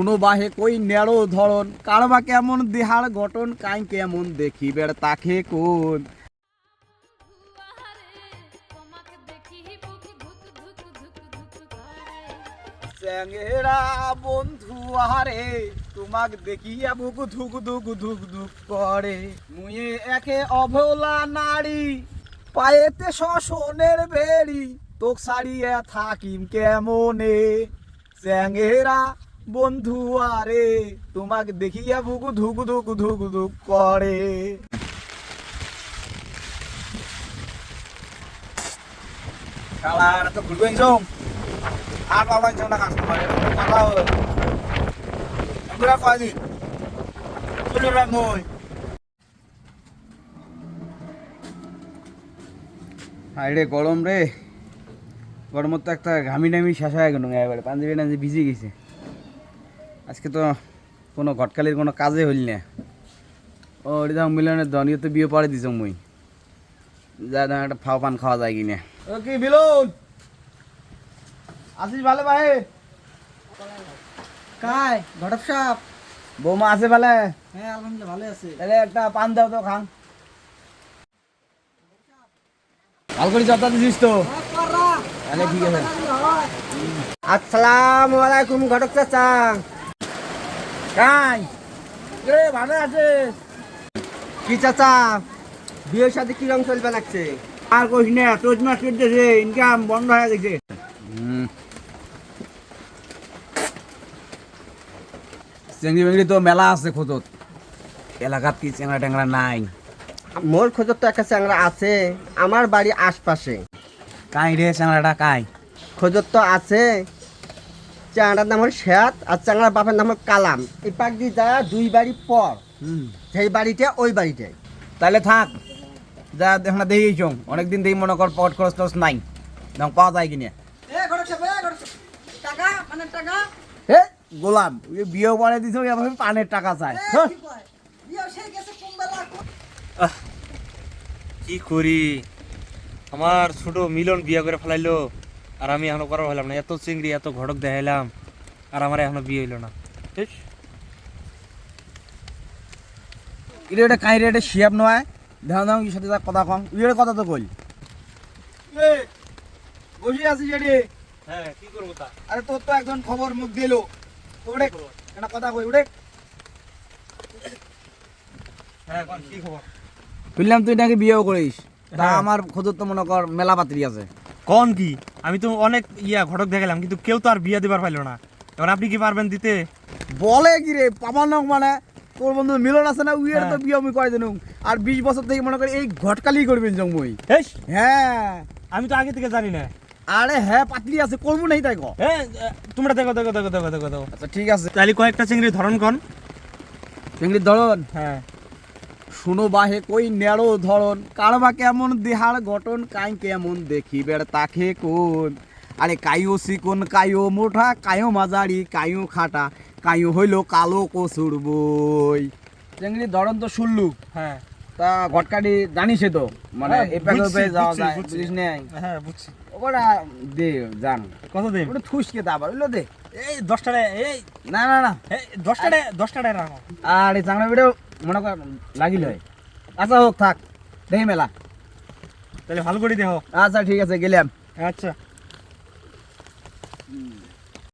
কোনো বাহে কই নেড়ো ধরন, কারবা কেমন দেহার গঠন কাই কেমন দেখিবের তাকে কোন? চ্যাংরা বন্ধু আহারে, তোমাক দেখিয়া বুক ধুক ধুক ধুক ধুক করে। মুয়ে একে অভোলা নারী, পায়েতে শোষণের বেড়ি, তোক সারিয়া থাকিম কেমনে? চ্যাংরা বন্ধু, আরে তোমাক দেখিয়া বুক ধুক ধুক ধুক ধুক করে। কালার গরম রে। গরমত তো একটা ঘামি টামি শেষ হয়ে গেল পাঞ্জাবি না ভিজে গেছে। আজকে তো কোনো ঘটকালির কোনো কাজে হইল না। ও এটা মিলনের দনীয় তো বিয়ে পরে দিছ মুই। যা না একটা ফাও পান খাওয়া যায় কিনে। ও কি বিলুন? আসিস ভালো ভাই। কাই ঘটক সাপ বৌমা আছে ভালো? হ্যাঁ আলহামদুলিল্লাহ ভালো আছে। তাহলে একটা পান দাও তো খান। ভালো করে দিছিস তো? তাহলে ঠিক আছে আসসালামু আলাইকুম ঘটক চাচা। কাই রে ভালো আছে কি চাচা? বিয়ের সাথে কি রং চলবে লাগছে? আর কইস না তোজ মাস করতেছে ইনকাম বন্ধ হয়ে গেছে। চেংড়ি বেংড়ি তো মেলা আছে খোঁজত। এলাকাত কি চেংড়া টেংরা নাই? মোর খোঁজত তো একটা চ্যাংরা আছে আমার বাড়ি আশপাশে। কাই রে চেংড়াটা কাই? খোঁজত তো আছে চ্যাংরার নাম হল শেয়াত আর চ্যাংরার বাপের নাম হল কালাম। এই পাক দিয়ে যা দুই বাড়ি পর সেই বাড়িতে ওই বাড়িতে তাহলে থাক যা দেখি চং অনেকদিন দেখি মনে কর পট খরচ টরচ নাই। দাম পাওয়া যায় কিনে? গোলাম ওই বিয়ে পরে দিছ পানের টাকা চাই কি করি? আমার ছোট মিলন বিয়ে করে ফেলাইলো। আর আমি এখনও করার হলাম না। এত চিংড়ি এত ঘটক দেখাইলাম আর আমার এখনও বিয়ে হইল না। এটা এটা এটা শিয়াব নয়। সাথে যা কথা কম। উইয়ের কথা তো কই বসে আছিস এটি? হ্যাঁ কি করব তা? আরে তোর তো একজন খবর মুখ দিল। ওরে একটা কথা কই ওরে হ্যাঁ কি খবর? শুনলাম তুই নাকি বিয়েও করিস। তা হ্যাঁ। আমার খোঁজত তো মনে কর মেলা পাত্রী আছে। কোন কি? আমি তো অনেক ইয়া ঘটক দেখালাম কিন্তু কেউ তো আর বিয়া দিবার পাইলো না। এবার আপনি কি পারবেন দিতে? বলে কি রে পামানক মানে? তোর বন্ধু মিলন আছে না? উইয়ের তো হ্যাঁ। বিয়ে আমি কয় দিনু আর বিশ বছর থেকে মনে করি এই ঘটকালি করবেন জং মই হ্যাঁ। আমি তো আগে থেকে জানি না। আরে হ্যাঁ পাতলি আছে করব নাই তাই ক? হ্যাঁ তোমরা দেখো দেখো দেখো দেখো দেখো দেখো। আচ্ছা ঠিক আছে। তাহলে কয়েকটা চিংড়ি ধরন কোন। চিংড়ির ধরন? হ্যাঁ। শুনো বাহে কই নেড়ো ধরন কারবা কেমন দেহার গঠন কাই কেমন দেখিবের তাকে কোন। আরে কাইও চিকন কাইও মোটা কাইও মাঝারি কাইও খাটা কাইও হইল কালো কচুর বই। চিংড়ির ধরন তো শুনলু হ্যাঁ। তা ঘটকাটি জানিস তো। মানে হ্যাঁ, এপাকে ওপাকে যাওয়া যায়। বুঝিস নাই? হ্যাঁ বুঝছি। ওটা দে জান। কত দিন ওটা থুসকে দাবার ওইলো দে? এই দশটা এই না না না। এই দশটা দশটা রাখো আর চাংড়া ভিডিও মনে কর লাগিল হয়। আচ্ছা হোক থাক। দেখি মেলা। তাহলে ভালো করে দেখো আচ্ছা ঠিক আছে গেলাম। আচ্ছা।